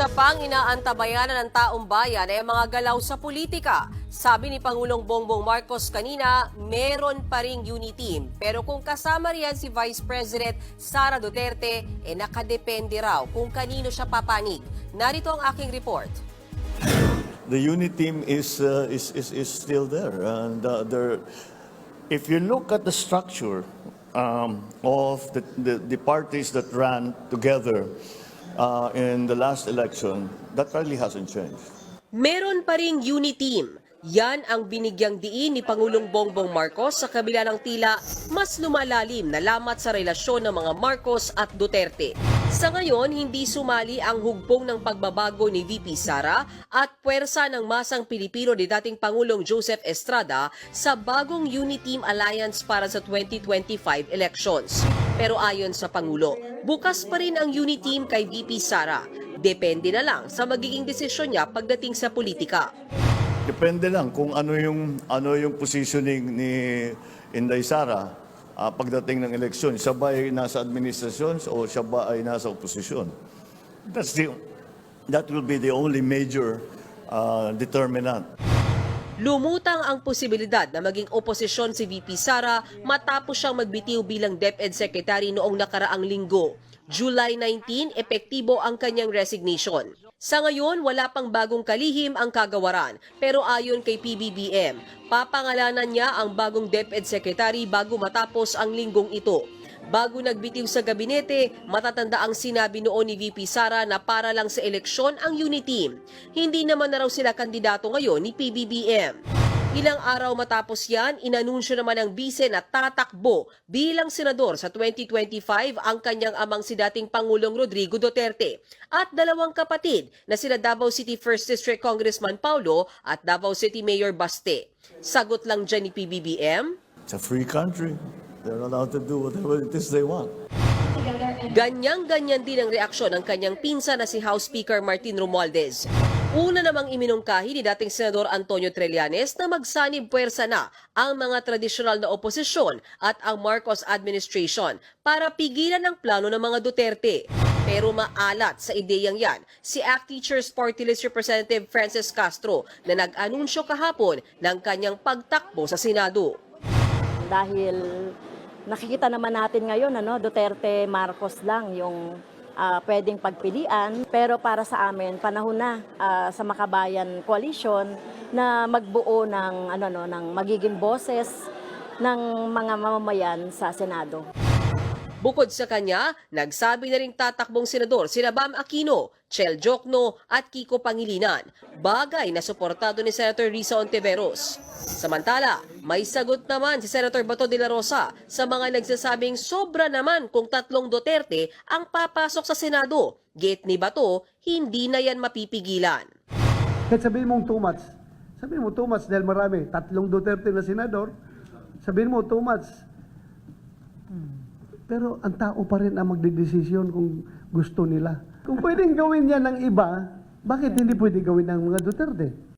Isa pang inaantabayanan ng taong bayan ay ang mga galaw sa politika. Sabi ni Pangulong Bongbong Marcos kanina, meron pa ring unity team. Pero kung kasama riyan si Vice President Sara Duterte, eh nakadepende raw kung kanino siya papanig. Narito ang aking report. the unit team is, uh, is, is, is still there. And uh, there, if you look at the structure um, of the, the, the parties that ran together uh, in the last election, that really hasn't changed. Meron pa ring unity team. Yan ang binigyang diin ni Pangulong Bongbong Marcos sa kabila ng tila mas lumalalim na lamat sa relasyon ng mga Marcos at Duterte. Sa ngayon, hindi sumali ang hugbong ng pagbabago ni VP Sara at puwersa ng masang Pilipino ni dating Pangulong Joseph Estrada sa bagong Unity Team Alliance para sa 2025 elections. Pero ayon sa Pangulo, bukas pa rin ang Unity Team kay VP Sara. Depende na lang sa magiging desisyon niya pagdating sa politika. Depende lang kung ano yung, ano yung positioning ni Inday Sara ah, pagdating ng eleksyon. Siya ba ay nasa administrasyon o siya ba ay nasa oposisyon? That's the, that will be the only major uh, determinant. Lumutang ang posibilidad na maging oposisyon si VP Sara matapos siyang magbitiw bilang DepEd Secretary noong nakaraang linggo. July 19, epektibo ang kanyang resignation. Sa ngayon, wala pang bagong kalihim ang kagawaran. Pero ayon kay PBBM, papangalanan niya ang bagong DepEd Secretary bago matapos ang linggong ito. Bago nagbitiw sa gabinete, matatanda ang sinabi noon ni VP Sara na para lang sa eleksyon ang unity. Hindi naman na raw sila kandidato ngayon ni PBBM. Ilang araw matapos yan, inanunsyo naman ng bise na tatakbo bilang senador sa 2025 ang kanyang amang si dating Pangulong Rodrigo Duterte at dalawang kapatid na sila Davao City 1st District Congressman Paulo at Davao City Mayor Baste. Sagot lang dyan ni PBBM, It's a free country. They're allowed to do whatever it is they want. Ganyang-ganyan din ang reaksyon ng kanyang pinsa na si House Speaker Martin Romualdez. Una namang iminungkahi ni dating Senador Antonio Trillanes na magsanib puwersa na ang mga tradisyonal na oposisyon at ang Marcos administration para pigilan ang plano ng mga Duterte. Pero maalat sa ideyang yan si ACT Teachers Party List Representative Francis Castro na nag-anunsyo kahapon ng kanyang pagtakbo sa Senado. dahil nakikita naman natin ngayon ano Duterte Marcos lang yung ah, pwedeng pagpilian pero para sa amin panahon na ah, sa Makabayan Coalition na magbuo ng ano no ng magiging boses ng mga mamamayan sa Senado. Bukod sa kanya, nagsabi na rin tatakbong senador sina Bam Aquino, Chel Jokno at Kiko Pangilinan, bagay na suportado ni Senator Risa Ontiveros. Samantala, may sagot naman si Senator Bato de la Rosa sa mga nagsasabing sobra naman kung tatlong Duterte ang papasok sa Senado. Gate ni Bato, hindi na yan mapipigilan. Kahit sabihin mong too much, sabihin mo too much dahil marami, tatlong Duterte na senador, sabihin mo too much. Pero ang tao pa rin ang magdedesisyon kung gusto nila. Kung pwedeng gawin yan ng iba, bakit hindi pwede gawin ng mga Duterte?